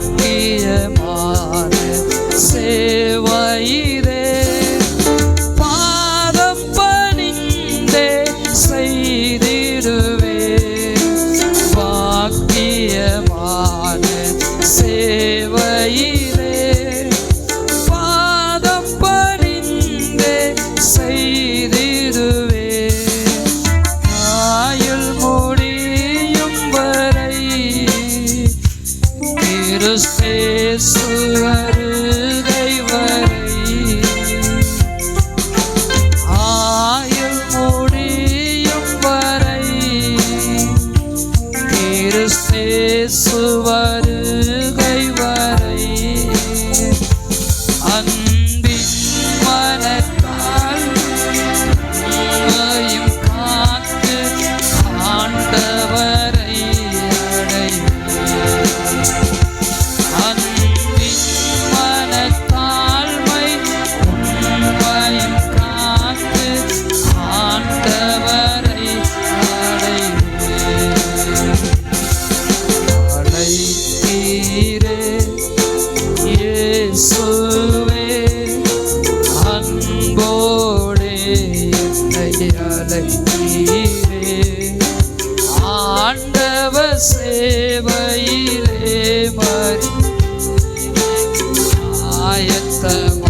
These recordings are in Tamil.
一夜。യേശുവരേ I hit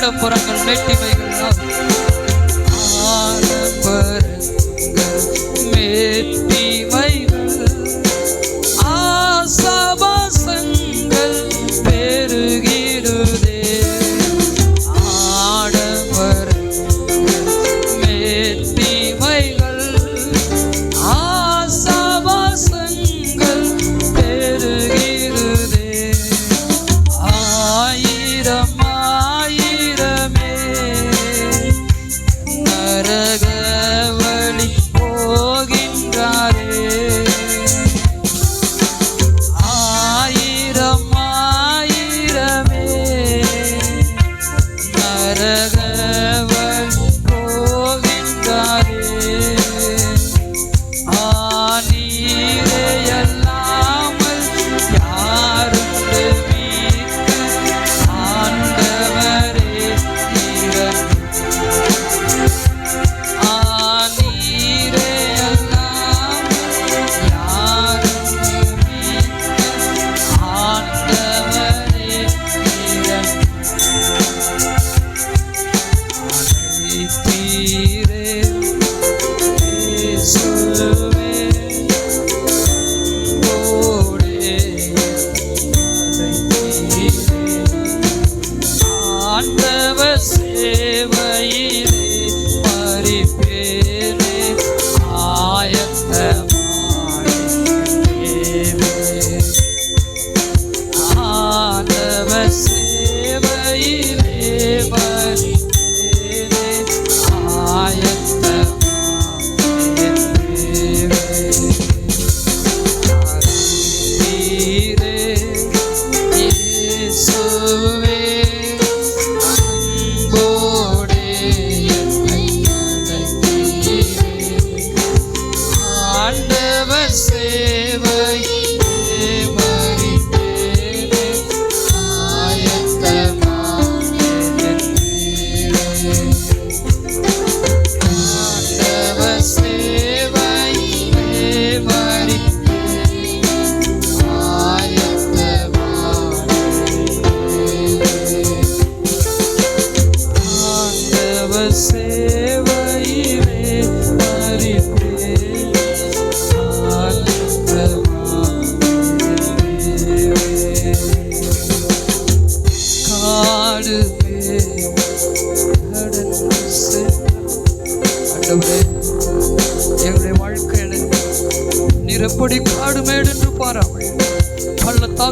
சொல்லுவோமா ஆடப்புறங்கள்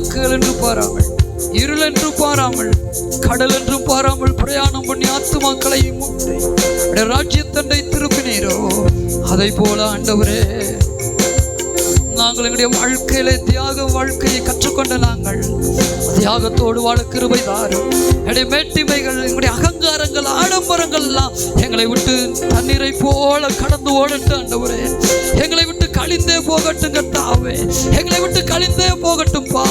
வாக்குகள் என்று பாராமல் இருள் என்று பாராமல் கடல் என்று பாராமல் பிரயாணம் பண்ணி ஆத்துமாக்களையும் ராஜ்யத்தண்டை திருப்பினீரோ? அதை போல ஆண்டவரே நாங்கள் எங்களுடைய வாழ்க்கையில தியாக வாழ்க்கையை கற்றுக்கொண்ட நாங்கள் தியாகத்தோடு வாழ கிருபை தாரும். எங்களுடைய மேட்டிமைகள் எங்களுடைய அகங்காரங்கள் ஆடம்பரங்கள் எல்லாம் எங்களை விட்டு தண்ணீரை போல கடந்து ஓடட்டும் ஆண்டவரே. எங்களை விட்டு கழிந்தே போகட்டும் கட்டாவே எங்களை விட்டு கழிந்தே போகட்டும்பா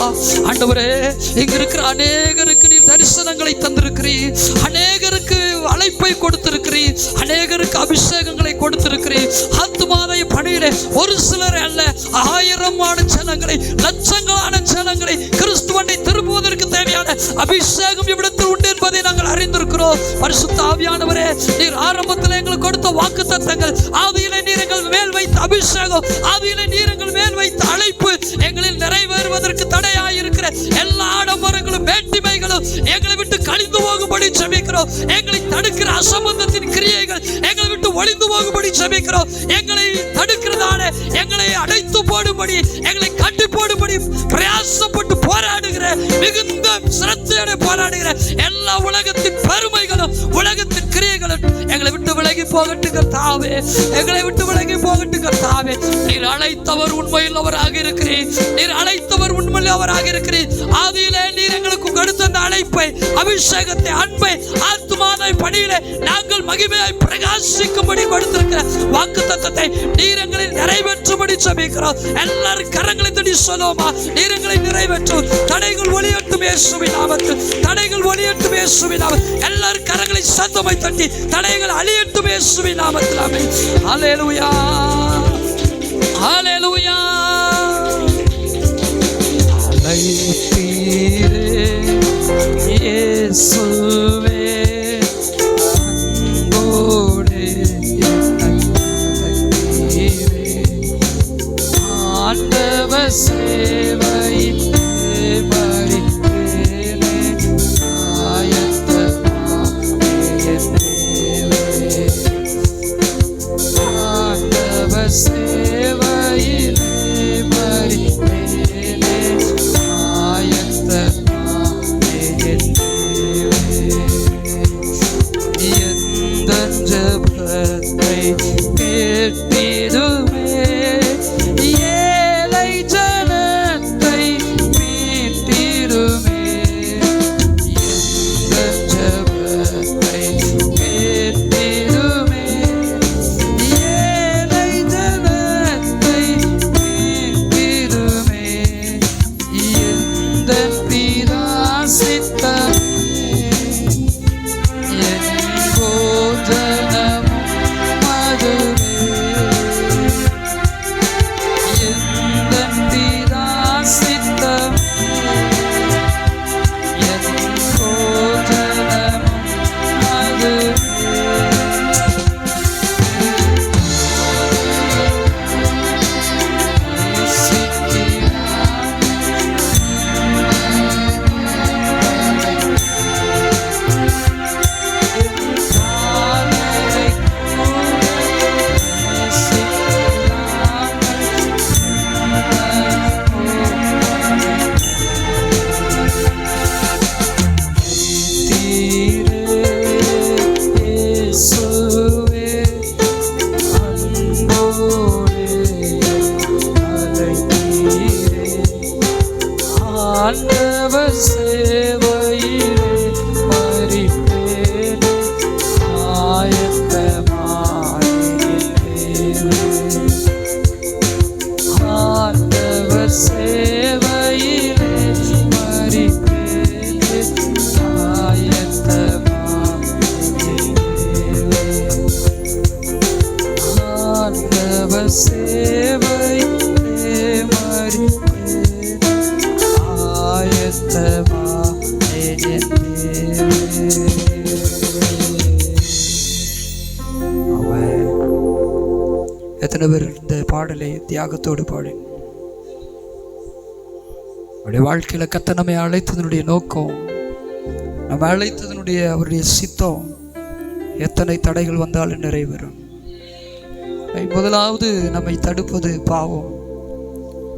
ஆண்டவரே இங்க இருக்கிற அநேகருக்கு நீர் தரிசனங்களை தந்திருக்கிறீர். அநேகருக்கு அழைப்பை கொடுத்திருக்கிறீர். அநேகருக்கு அபிஷேகங்களை கொடுத்திருக்கிறீர். ஆத்துமாதய பணியிலே ஒரு சிலர் அல்ல ஆயிரமான ஜனங்களை லட்சங்களான ஜனங்களை கிறிஸ்துவனை திருப்புவதற்கு தேவையான அபிஷேகம் இவ்விடத்தில் உண்டு என்பதை நாங்கள் அறிந்திருக்கிறோம். பரிசுத்த ஆவியானவரே நீர் ஆரம்பத்தில் எங்களுக்கு கொடுத்த வாக்கு தத்தங்கள் ஆவியிலே நீர் எங்கள் மேல் வைத்த அபிஷேகம் ஆவியிலே நீர் எங்கள் மேல் வைத்த அழைப்பு எங்களை நிறைவேறுவதற்கு தடையாயிருக்கிற எல்லா ஆடம்பரங்களும் வேட்டிமைகளும் எங்களை விட்டு கழிந்து போகும்படி ஜெபிக்கிறோம் எங்களை தடுக்கிற அசம்பந்தத்தின் கிரியைகள் எங்களை விட்டு ஒளிந்து போகும்படி ஜெபிக்கிறோம் எங்களை தடுக்கிறதான எங்களை அடைத்து போடும்படி எங்களை கட்டி போடும்படி பிரயாசப்பட்டு போராடுகிற மிகுந்த சிரத்தையோட போராடுகிற எல்லா உலகத்தின் பெருமைகளும் உலகத்தின் எங்களை எங்களை விட்டு விலகி போகட்டு கர்த்தாவே. எங்களை விட்டு விலகி போகட்டு கர்த்தாவே. நீர் அழைத்தவர் உண்மையில் அவராக இருக்கிறேன் நீர் அழைத்தவர் உண்மையில் அவராக இருக்கிறேன் ஆதியிலே நீர் எங்களுக்கு கொடுத்த அந்த அழைப்பை அபிஷேகத்தை அன்பை ஆத்மாதை பணியிலே நாங்கள் மகிமையாய் பிரகாசிக்கும்படி கொடுத்திருக்கிற வாக்கு தத்தத்தை நீர் எங்களை நிறைவேற்றும்படி சமைக்கிறோம் எல்லாரும் கரங்களை தடி சொல்லுவோமா? நீர் எங்களை நிறைவேற்றும் தடைகள் ஒளியட்டும் இயேசுவின் நாமத்தில். தடைகள் ஒளியட்டும் இயேசுவின் நாமத்தில். எல்லாரும் கரங்களை சத்தமாய் தட்டி தடைகள் அழியட்டும் இயேசுவின் நாமத்தில் அமை ஹalleluya. ஹalleluya. அழைத்தீரே இயேசு. Peace. எத்தனை பேர் இந்த பாடலை தியாகத்தோடு பாடு அவருடைய வாழ்க்கையில் கத்த நம்மை அழைத்ததனுடைய நோக்கம் நம்ம அழைத்ததனுடைய அவருடைய சித்தம் எத்தனை தடைகள் வந்தாலும் நிறைவேறும். முதலாவது நம்மை தடுப்பது பாவம்.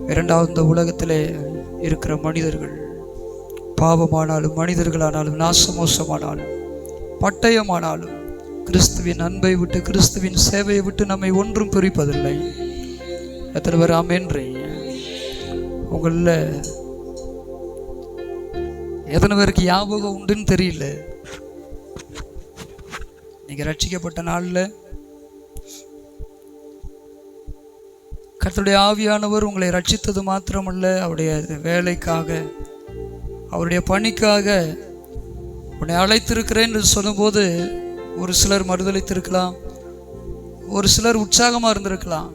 இரண்டாவது இந்த உலகத்திலே இருக்கிற மனிதர்கள் பாவமானாலும் மனிதர்களானாலும் நாசமோசமானாலும் பட்டயமானாலும் கிறிஸ்துவின் அன்பை விட்டு கிறிஸ்துவின் சேவையை விட்டு நம்மை ஒன்றும் பிரிப்பதில்லை. எத்தனை பேர் ஆமேன்றீங்க உங்களில் எத்தனை பேருக்கு ஞாபகம் உண்டுன்னு தெரியல. நீங்கள் ரட்சிக்கப்பட்ட நாளில் கர்த்தருடைய ஆவியானவர் உங்களை ரட்சித்தது மாத்திரமல்ல அவருடைய வேலைக்காக அவருடைய பணிக்காக உன்னை அழைத்திருக்கிறேன் என்று சொல்லும்போது ஒரு சிலர் மறுதளித்திருக்கலாம். ஒரு சிலர் உற்சாகமாக இருந்திருக்கலாம்.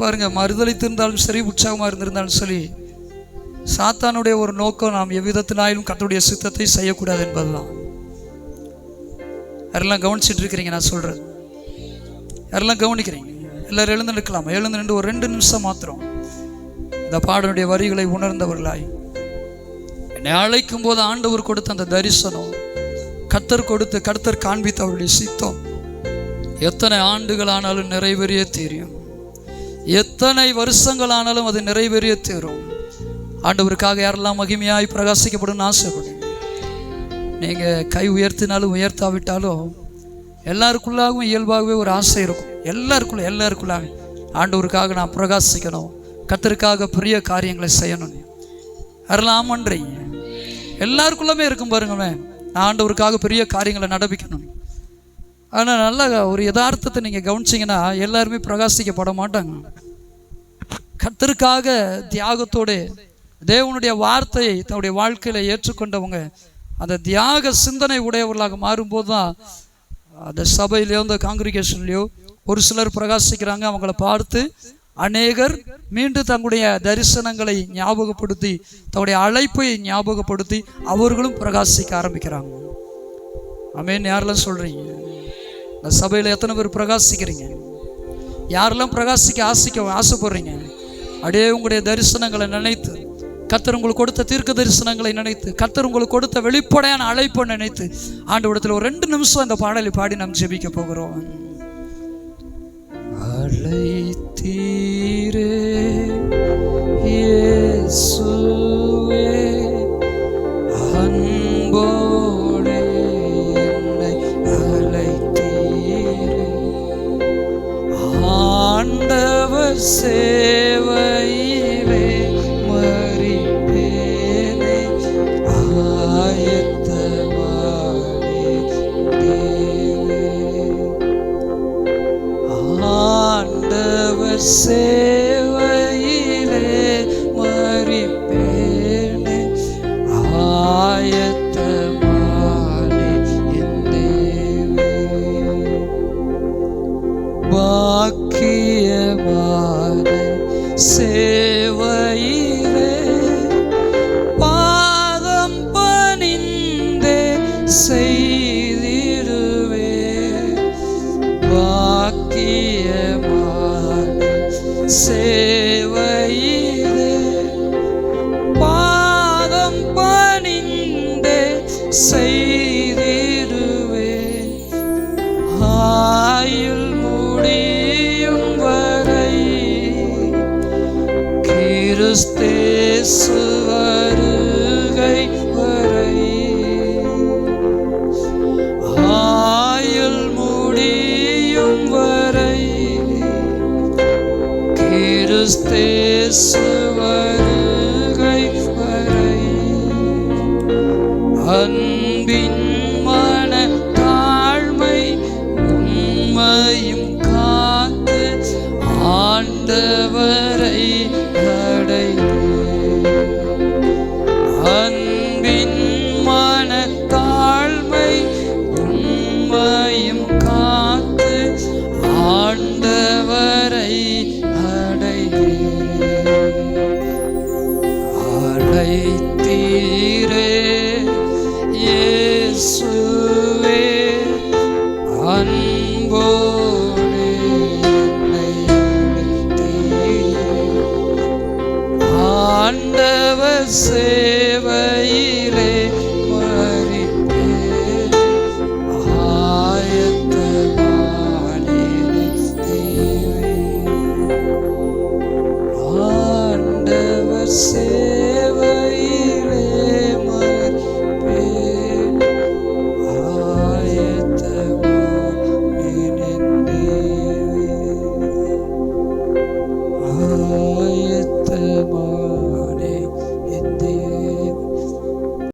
பாருங்கள் மறுதளித்திருந்தாலும் சரி உற்சாகமாக இருந்திருந்தாலும் சரி சாத்தானுடைய ஒரு நோக்கம் நாம் எவ்விதத்தினாலும் கர்த்தருடைய சித்தத்தை செய்யக்கூடாது என்பதுதான். யாரெல்லாம் கவனிச்சுட்டு இருக்கிறீங்க நான் சொல்கிறேன் யாரெல்லாம் கவனிக்கிறீங்க? எல்லோரும் எழுந்து நிற்கலாம் எழுந்து நின்று ஒரு ரெண்டு நிமிஷம் மாத்திரம் இந்த பாடனுடைய வரிகளை உணர்ந்தவர்களாய். என்னை அழைக்கும் போது ஆண்டவர் கொடுத்த அந்த தரிசனம் கத்தர் கொடுத்து கர்த்தர் காண்பித்து அவருடைய சித்தம். எத்தனை ஆண்டுகள் ஆனாலும் நிறைவேறிய தெரியும் எத்தனை வருஷங்கள் ஆனாலும் அது நிறைவேறிய தீரும். ஆண்டவருக்காக யாரெல்லாம் மகிமையாய் பிரகாசிக்கப்படும் ஆசைப்படும் நீங்கள் கை உயர்த்தினாலும் உயர்த்தாவிட்டாலும் எல்லாருக்குள்ளாகவும் இயல்பாகவே ஒரு ஆசை இருக்கும். எல்லாருக்குள்ள எல்லாருக்குள்ளாக ஆண்டவருக்காக நான் பிரகாசிக்கணும். கத்தருக்காக பெரிய காரியங்களை செய்யணும் அதெல்லாம் ஆமன்றீங்க எல்லாருக்குள்ளமே இருக்கும் பாருங்களேன். ஆண்டவருக்காக பெரிய காரியங்களை நடப்பிக்கணும். ஆனால் நல்ல ஒரு யதார்த்தத்தை நீங்கள் கவனிச்சிங்கன்னா எல்லாருமே பிரகாசிக்கப்பட மாட்டாங்க. கத்தருக்காக தியாகத்தோடு தேவனுடைய வார்த்தையை தன்னுடைய வாழ்க்கையில் ஏற்றுக்கொண்டவங்க அந்த தியாக சிந்தனை உடையவர்களாக மாறும்போது தான் அந்த சபையிலேயோ அந்த காங்கிரிகேஷன்லேயோ ஒரு சிலர் பிரகாசிக்கிறாங்க அவங்கள பார்த்து அநேகர் மீண்டும் தங்களுடைய தரிசனங்களை ஞாபகப்படுத்தி தங்களுடைய அழைப்பை ஞாபகப்படுத்தி அவர்களும் பிரகாசிக்க ஆரம்பிக்கிறாங்க. அமேன் யாரெல்லாம் சொல்கிறீங்க இந்த சபையில் எத்தனை பேர் பிரகாசிக்கிறீங்க? யாரெல்லாம் பிரகாசிக்க ஆசைக்க ஆசைப்படுறீங்க? அப்படியே உங்களுடைய தரிசனங்களை நினைத்து கத்தர் உங்களுக்கு கொடுத்த தீர்க்க தரிசனங்களை நினைத்து கத்தர் உங்களுக்கு கொடுத்த வெளிப்படையான அழைப்பை நினைத்து ஆண்டு விடத்தில் ஒரு ரெண்டு நிமிஷம் அந்த பாடலை பாடி நாம் ஜெபிக்க போகிறோம். ஆண்டவர் say